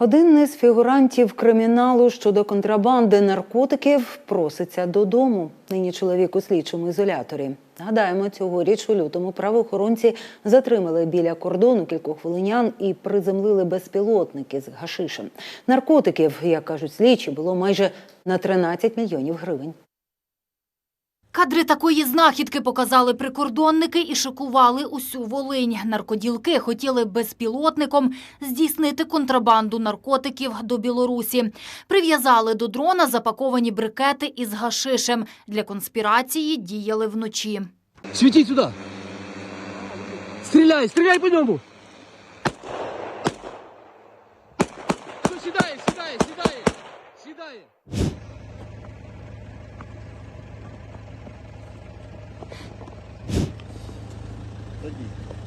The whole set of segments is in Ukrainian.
Один із фігурантів криміналу щодо контрабанди наркотиків проситься додому. Нині чоловік у слідчому ізоляторі. Нагадаємо, цьогоріч у лютому правоохоронці затримали біля кордону кількох волинян і приземлили безпілотники з гашишем. Наркотиків, як кажуть слідчі, було майже на 13 мільйонів гривень. Кадри такої знахідки показали прикордонники і шокували усю Волинь. Наркоділки хотіли безпілотником здійснити контрабанду наркотиків до Білорусі. Прив'язали до дрона запаковані брикети із гашишем. Для конспірації діяли вночі. Свети сюда! Стреляй, стреляй по! Все, сідає, сідає, сідає, сідає. Тоді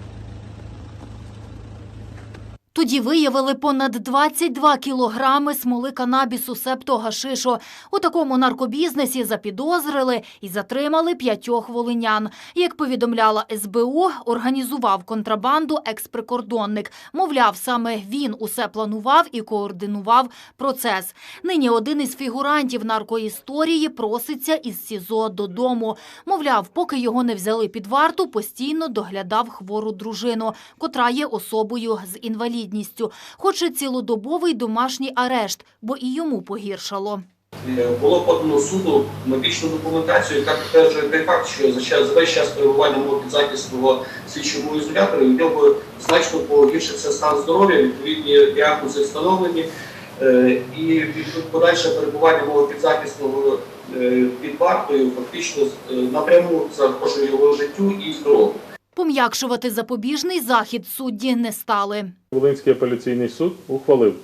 виявили понад 22 кілограми смоли канабісу септо гашишу. У такому наркобізнесі запідозрили і затримали п'ятьох волинян. Як повідомляла СБУ, організував контрабанду експрикордонник. Мовляв, саме він усе планував і координував процес. Нині один із фігурантів наркоісторії проситься із СІЗО додому. Мовляв, поки його не взяли під варту, постійно доглядав хвору дружину, котра є особою з інвалідністю. Хоче цілодобовий домашній арешт, бо і йому погіршало. Е, було подано суду медичну документацію, яка підтверджує той факт, що за весь час перебування мого підзахисного слідчому ізоляторі у нього значно погіршився стан здоров'я, відповідні діагнози встановлені, е, і подальше перебування мого підзахисного е, під вартою фактично напряму загрожує його життю і здоров'ю. Пом'якшувати запобіжний захід судді не стали. Волинський апеляційний суд ухвалив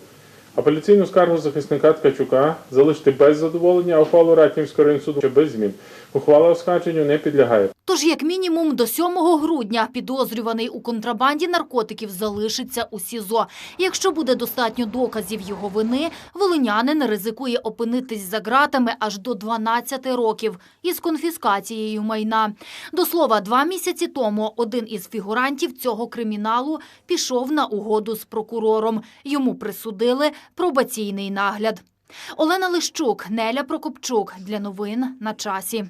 апеляційну скаргу захисника Ткачука залишити без задоволення, а ухвалу Ратнівського районного суду без змін. Ухвала оскарженню не підлягає. Тож, як мінімум, до 7 грудня підозрюваний у контрабанді наркотиків залишиться у СІЗО. Якщо буде достатньо доказів його вини, волинянин ризикує опинитись за ґратами аж до 12 років із конфіскацією майна. До слова, два місяці тому один із фігурантів цього криміналу пішов на угоду з прокурором. Йому присудили пробаційний нагляд. Олена Лищук, Неля Прокопчук. Для новин на часі.